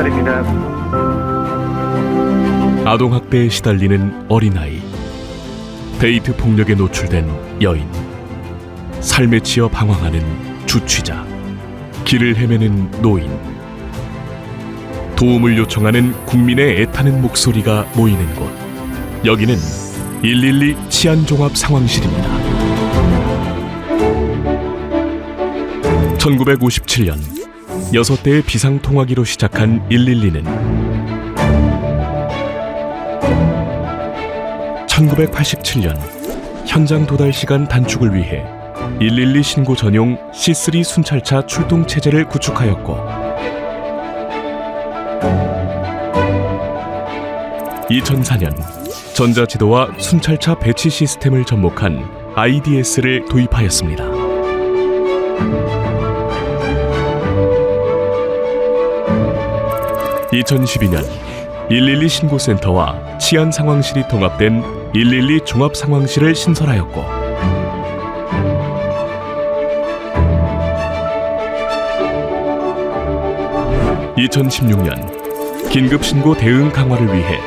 경찰입니다. 아동학대에 시달리는 어린아이, 데이트 폭력에 노출된 여인, 삶에 치여 방황하는 주취자, 길을 헤매는 노인, 도움을 요청하는 국민의 애타는 목소리가 모이는 곳. 여기는 112 치안종합 상황실입니다. 1957년 여섯 대의 비상 통화기로 시작한 112는 1987년 현장 도달 시간 단축을 위해 112 신고 전용 C3 순찰차 출동 체제를 구축하였고 2004년 전자지도와 순찰차 배치 시스템을 접목한 IDS를 도입하였습니다. 2012년 112 신고센터와 치안 상황실이 통합된 112 종합 상황실을 신설하였고 (2016년) 긴급 신고 대응 강화를 위해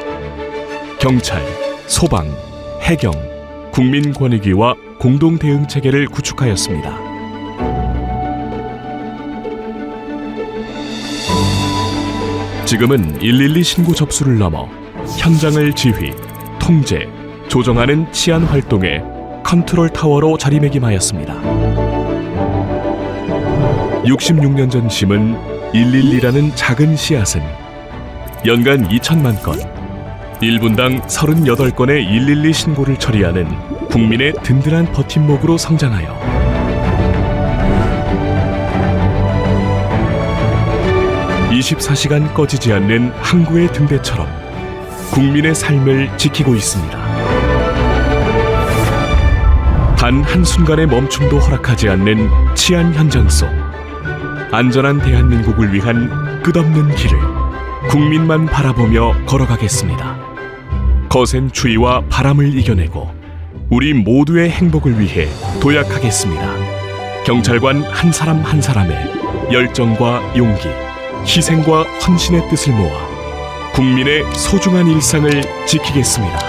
경찰, 소방, 해경, 국민권익위와 공동 대응 체계를 구축하였습니다. 지금은 112 신고 접수를 넘어 현장을 지휘, 통제, 조정하는 치안 활동의 컨트롤 타워로 자리매김하였습니다. 66년 전 심은 112라는 작은 씨앗은 연간 2천만 건, 1분당 38건의 112 신고를 처리하는 국민의 든든한 버팀목으로 성장하여 24시간 꺼지지 않는 항구의 등대처럼 국민의 삶을 지키고 있습니다. 단 한순간의 멈춤도 허락하지 않는 치안 현장 속 안전한 대한민국을 위한 끝없는 길을 국민만 바라보며 걸어가겠습니다. 거센 추위와 바람을 이겨내고 우리 모두의 행복을 위해 도약하겠습니다. 경찰관 한 사람 한 사람의 열정과 용기, 희생과 헌신의 뜻을 모아 국민의 소중한 일상을 지키겠습니다.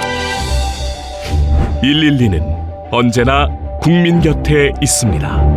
112는 언제나 국민 곁에 있습니다.